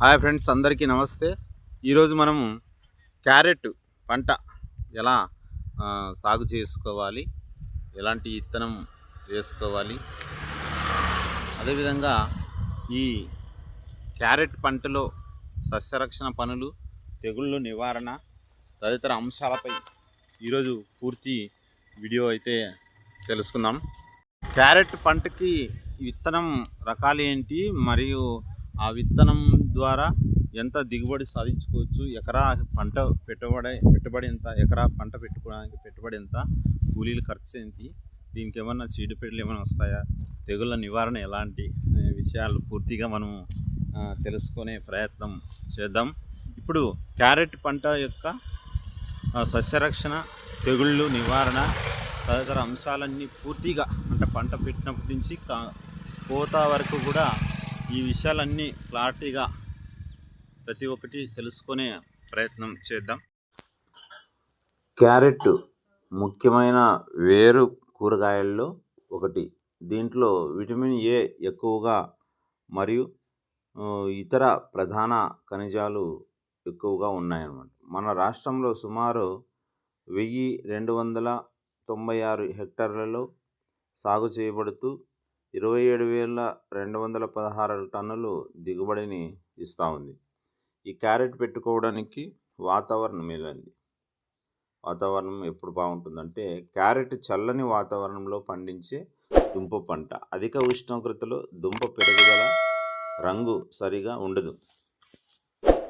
Hi friends అందరికీ నమస్తే. ఈరోజు మనం క్యారెట్ పంట ఎలా సాగు చేసుకోవాలి ఎలాంటి విత్తనం వేసుకోవాలి అదేవిధంగా ఈ క్యారెట్ పంటలో సస్యరక్షణ పనులు తెగుళ్ళు నివారణ తదితర అంశాలపై ఈరోజు పూర్తి వీడియో అయితే తెలుసుకుందాం. క్యారెట్ పంటకి విత్తనం రకాలు ఏంటి మరియు ఆ విత్తనం ద్వారా ఎంత దిగుబడి సాధించుకోవచ్చు ఎకరా పంట పెట్టుబడి పెట్టుబడి ఎంత ఎకరా పంట పెట్టుకోవడానికి పెట్టుబడి ఎంత కూలీలు ఖర్చు ఏంటి దీనికి ఏమన్నా చీడపీడలు ఏమైనా వస్తాయా తెగుళ్ళ నివారణ ఎలాంటి విషయాలు పూర్తిగా మనం తెలుసుకునే ప్రయత్నం చేద్దాం. ఇప్పుడు క్యారెట్ పంట యొక్క సస్యరక్షణ తెగుళ్ళు నివారణ తదితర అంశాలన్నీ పూర్తిగా అంటే పంట పెట్టినప్పటి నుంచి కా కోత వరకు కూడా ఈ విషయాలన్నీ క్లారిటీగా ప్రతి ఒక్కటి తెలుసుకునే ప్రయత్నం చేద్దాం. క్యారెట్ ముఖ్యమైన వేరు కూరగాయల్లో ఒకటి. దీంట్లో విటమిన్ ఏ ఎక్కువగా మరియు ఇతర ప్రధాన ఖనిజాలు ఎక్కువగా ఉన్నాయన్నమాట. మన రాష్ట్రంలో సుమారు వెయ్యి రెండు వందల తొంభై ఆరు హెక్టార్లలో సాగు చేయబడుతూ ఇరవై ఏడు వేల రెండు వందల పదహారు టన్నులు దిగుబడిని ఇస్తూ ఉంది. ఈ క్యారెట్ పెట్టుకోవడానికి వాతావరణం మేలండి వాతావరణం ఎప్పుడు బాగుంటుందంటే క్యారెట్ చల్లని వాతావరణంలో పండించే దుంప పంట. అధిక ఉష్ణోగ్రతలో దుంప పెరుగుదల రంగు సరిగా ఉండదు.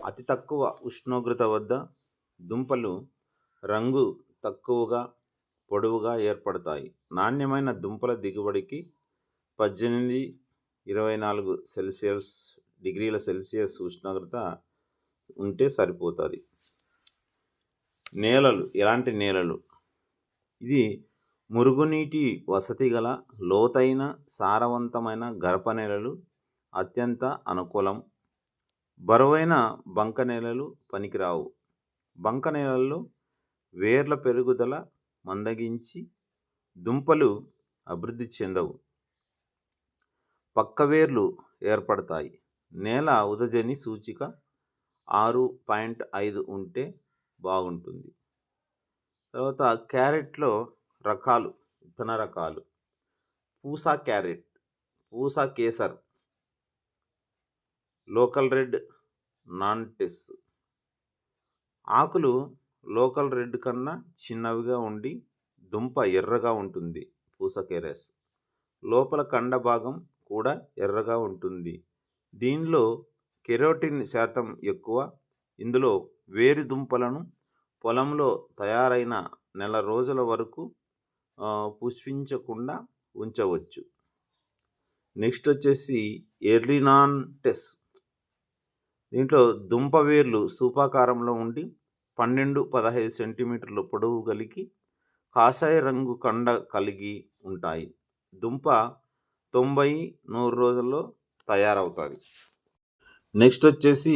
అతి తక్కువ ఉష్ణోగ్రత వద్ద దుంపలు రంగు తక్కువగా పొడవుగా ఏర్పడతాయి. నాణ్యమైన దుంపల దిగుబడికి పద్దెనిమిది ఇరవై నాలుగు సెల్సియస్ డిగ్రీల సెల్సియస్ ఉష్ణోగ్రత ఉంటే సరిపోతుంది. నేలలు ఎలాంటి నేలలు? ఇది మురుగునీటి వసతి గల లోతైన సారవంతమైన గరప నేలలు అత్యంత అనుకూలం. బరువైన బంక నేలలు పనికిరావు. బంక నేలల్లో వేర్ల పెరుగుదల మందగించి దుంపలు అభివృద్ధి చెందవు. పక్క వేర్లు ఏర్పడతాయి. నేల ఉదజని సూచిక ఆరు పాయింట్ ఐదు ఉంటే బాగుంటుంది. తర్వాత క్యారెట్లో రకాలు విత్తన రకాలు. Pusa carrot Pusa Kesar local red Nantes. ఆకులు లోకల్ రెడ్ కన్నా చిన్నవిగా ఉండి దుంప ఎర్రగా ఉంటుంది పూస కేరెస్. లోపల కండ భాగం కూడా ఎర్రగా ఉంటుంది. దీనిలో కెరోటిన్ శాతం ఎక్కువ ఇందులో వేరు దుంపలను పొలంలో తయారైన నెల రోజుల వరకు పుష్పించకుండా ఉంచవచ్చు. నెక్స్ట్ వచ్చేసి ఎర్లినాన్టెస్. దీంట్లో దుంప వేర్లు స్థూపాకారంలో ఉండి పన్నెండు పదహైదు సెంటీమీటర్ల పొడవు కలిగి కాషాయ రంగు కండ కలిగి ఉంటాయి. దుంప తొంభై నూరు రోజుల్లో తయారవుతుంది. నెక్స్ట్ వచ్చేసి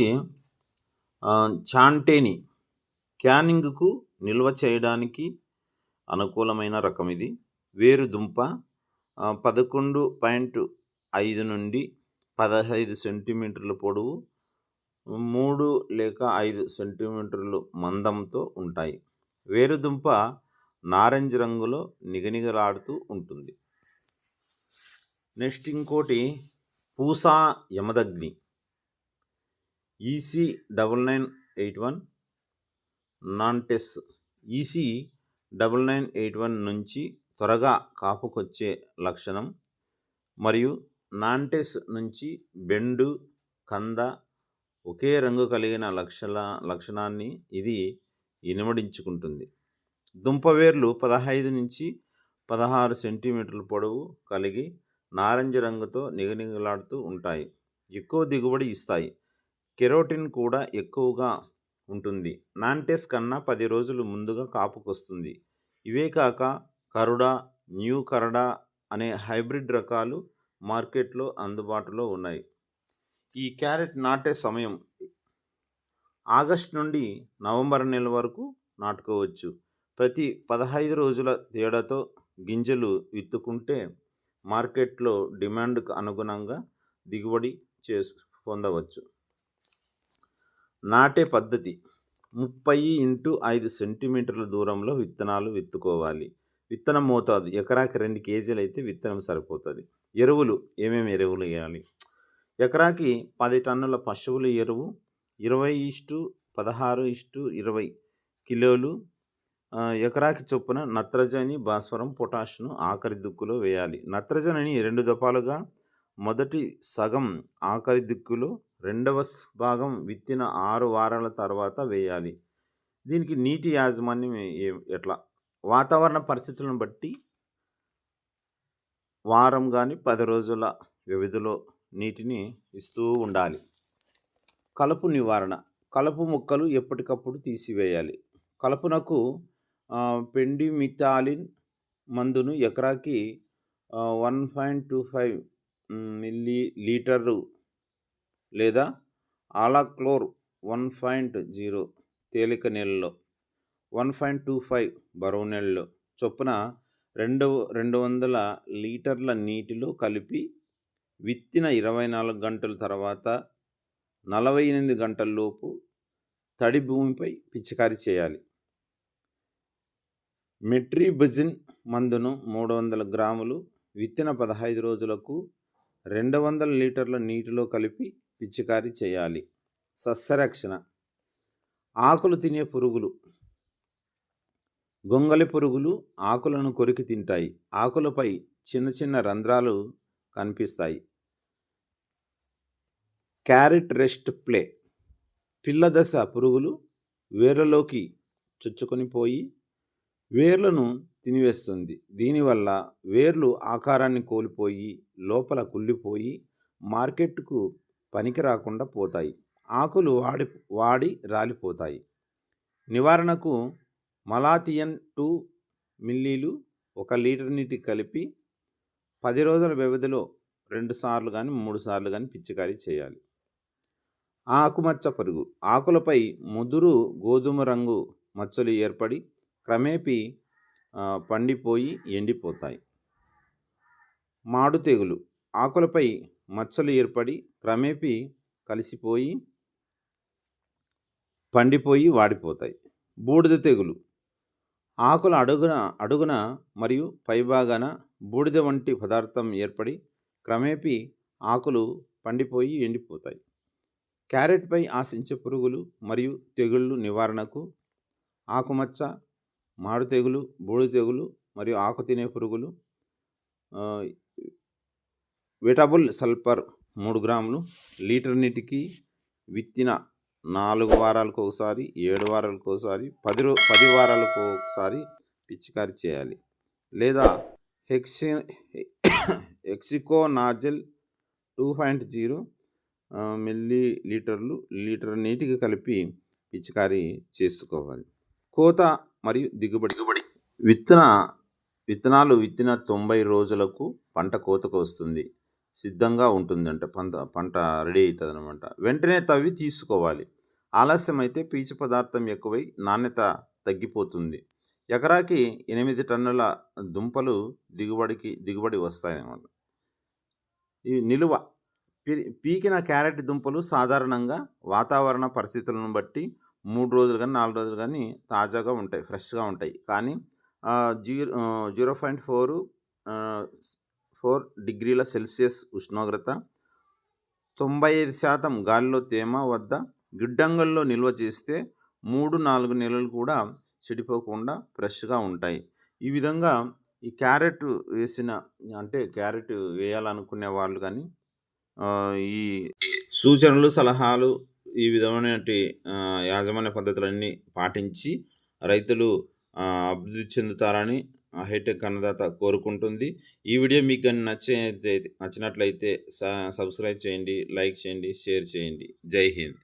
చాంటేని క్యానింగ్కు నిల్వ చేయడానికి అనుకూలమైన రకం ఇది. వేరు దుంప పదకొండు పాయింట్ ఐదు నుండి పదహైదు సెంటీమీటర్ల పొడవు మూడు లేక ఐదు సెంటీమీటర్లు మందంతో ఉంటాయి. వేరుదుంప నారింజ రంగులో నిగనిగలాడుతూ ఉంటుంది. నెక్స్ట్ ఇంకోటి Pusa Yamadagni. EC double nine eight one Nantes EC double nine eight one నుంచి త్వరగా కాపుకొచ్చే లక్షణం మరియు నాంటెస్ నుంచి బెండు కంద ఒకే రంగు కలిగిన లక్షణ లక్షణాన్ని ఇది ఇనుమడించుకుంటుంది. దుంపవేర్లు పదహైదు నుంచి పదహారు సెంటీమీటర్ల పొడవు కలిగి నారింజ రంగుతో నిగనిగలాడుతూ ఉంటాయి. ఎక్కువ దిగుబడి ఇస్తాయి. కెరోటిన్ కూడా ఎక్కువగా ఉంటుంది. నాంటెస్ కన్నా పది రోజులు ముందుగా కాపుకొస్తుంది. ఇవే కాక కరుడా న్యూ కరడా అనే హైబ్రిడ్ రకాలు మార్కెట్లో అందుబాటులో ఉన్నాయి. ఈ క్యారెట్ నాటే సమయం ఆగస్ట్ నుండి నవంబర్ నెల వరకు నాటుకోవచ్చు. ప్రతి పదహైదు రోజుల తేడాతో గింజలు విత్తుకుంటే మార్కెట్లో డిమాండ్కు అనుగుణంగా దిగుబడి చేసు పొందవచ్చు. నాటే పద్ధతి. ముప్పై ఇంటూ ఐదు సెంటీమీటర్ల దూరంలో విత్తనాలు విత్తుకోవాలి. విత్తనం మోతాదు. ఎకరాకి రెండు కేజీలు అయితే విత్తనం సరిపోతుంది. ఎరువులు. ఏమేమి ఎరువులు వేయాలి? ఎకరాకి పది టన్నుల పశువుల ఎరువు ఇరవై ఇష్టు పదహారు ఇష్టు ఇరవై కిలోలు ఎకరాకి చొప్పున నత్రజని భాస్వరం పొటాష్ను ఆఖరి దిక్కులో వేయాలి. నత్రజనిని రెండు దఫాలుగా మొదటి సగం ఆఖరి దిక్కులో రెండవ భాగం విత్తిన ఆరు వారాల తర్వాత వేయాలి. దీనికి నీటి యాజమాన్యం ఏ- ఎట్లా? వాతావరణ పరిస్థితులను బట్టి వారం కానీ పది రోజుల వ్యవధిలో నీటిని ఇస్తూ ఉండాలి. కలుపు నివారణ. కలుపు మొక్కలు ఎప్పటికప్పుడు తీసివేయాలి. కలుపునకు పెండిమిథాలిన్ మందును ఎకరాకి one point two five milli litre లేదా ఆలాక్లోర్ వన్ పాయింట్ జీరో తేలిక నీళ్ళలో వన్ పాయింట్ టూ ఫైవ్ బరువు నీళ్ళలో చొప్పున రెండు రెండు వందల లీటర్ల నీటిలో కలిపి విత్తిన ఇరవై నాలుగు గంటల తర్వాత నలభై ఎనిమిది గంటల్లోపు తడి భూమిపై పిచికారీ చేయాలి. మెట్రిబజిన్ మందును మూడు వందల గ్రాములు విత్తిన పదహైదు రోజులకు రెండు వందల లీటర్ల నీటిలో కలిపి పిచికారీ చేయాలి. సస్యరక్షణ. ఆకులు తినే పురుగులు. గొంగలి పురుగులు ఆకులను కొరికి తింటాయి. ఆకులపై చిన్న చిన్న రంధ్రాలు కనిపిస్తాయి. Carrot rust fly. పిల్ల దశ పురుగులు వేరలోకి చొచ్చుకొని పోయి వేర్లను తినివేస్తుంది. దీనివల్ల వేర్లు ఆకారాన్ని కోల్పోయి లోపల కుళ్ళిపోయి మార్కెట్కు పనికి రాకుండా పోతాయి. ఆకులు వాడి వాడి రాలిపోతాయి. నివారణకు మలాథియన్ టూ మిల్లీలు ఒక లీటర్ నీటి కలిపి పది రోజుల వ్యవధిలో రెండు సార్లు కానీ మూడు సార్లు కానీ పిచికారీ చేయాలి. ఆకుమచ్చ పురుగు. ఆకులపై ముదురు గోధుమ రంగు మచ్చలు ఏర్పడి క్రమేపీ పండిపోయి ఎండిపోతాయి. మాడు తెగులు ఆకులపై మచ్చలు ఏర్పడి క్రమేపీ కలిసిపోయి పండిపోయి వాడిపోతాయి. బూడిద తెగులు. ఆకుల అడుగున అడుగున మరియు పైభాగాన బూడిద వంటి పదార్థం ఏర్పడి క్రమేపీ ఆకులు పండిపోయి ఎండిపోతాయి. క్యారెట్పై ఆశించే పురుగులు మరియు తెగుళ్ళు నివారణకు ఆకుమచ్చ మాడు తెగులు బూడిద తెగులు మరియు ఆకు తినే పురుగులు విటబుల్ సల్ఫర్ మూడు గ్రాములు లీటర్ నీటికి విత్తిన నాలుగు వారాలకు ఒకసారి ఏడు వారాలకు ఒకసారి పది రో పది వారాలకు ఒకసారి పిచికారీ చేయాలి. లేదా hexaconazole two point zero milli లీటర్లు లీటర్ నీటికి కలిపి పిచికారీ చేసుకోవాలి. కోత మరియు దిగుబడి. దిగుబడి. విత్తన విత్తనాలు విత్తిన తొంభై రోజులకు పంట కోతకు వస్తుంది. సిద్ధంగా ఉంటుందంట. పంట పంట రెడీ అవుతుంది అనమాట వెంటనే తవ్వి తీసుకోవాలి. ఆలస్యం అయితే పీచు పదార్థం ఎక్కువై నాణ్యత తగ్గిపోతుంది. ఎకరాకి ఎనిమిది టన్నుల దుంపలు దిగుబడికి దిగుబడి వస్తాయన్నమాట. ఈ నిలువ పీ- పీకిన క్యారెట్ దుంపలు సాధారణంగా వాతావరణ పరిస్థితులను బట్టి మూడు రోజులు కానీ నాలుగు రోజులు కానీ తాజాగా ఉంటాయి ఫ్రెష్గా ఉంటాయి. కానీ zero zero point four four డిగ్రీల సెల్సియస్ ఉష్ణోగ్రత తొంభై ఐదు శాతం గాలిలో తేమ వద్ద గిడ్డంగుల్లో నిల్వ చేస్తే మూడు నాలుగు నెలలు కూడా చెడిపోకుండా ఫ్రెష్గా ఉంటాయి. ఈ విధంగా ఈ క్యారెట్ వేసిన అంటే క్యారెట్ వేయాలనుకునే వాళ్ళు కానీ ఈ సూచనలు సలహాలు ఈ విధమైన యాజమాన్య పద్ధతులన్నీ పాటించి రైతులు అభివృద్ధి చెందుతారని ఆ, హైటెక్ అన్నదాత కోరుకుంటుంది. ఈ వీడియో మీకు కానీ నచ్చే నచ్చినట్లయితే స- సబ్స్క్రైబ్ చేయండి లైక్ చేయండి షేర్ చేయండి. జై హింద్.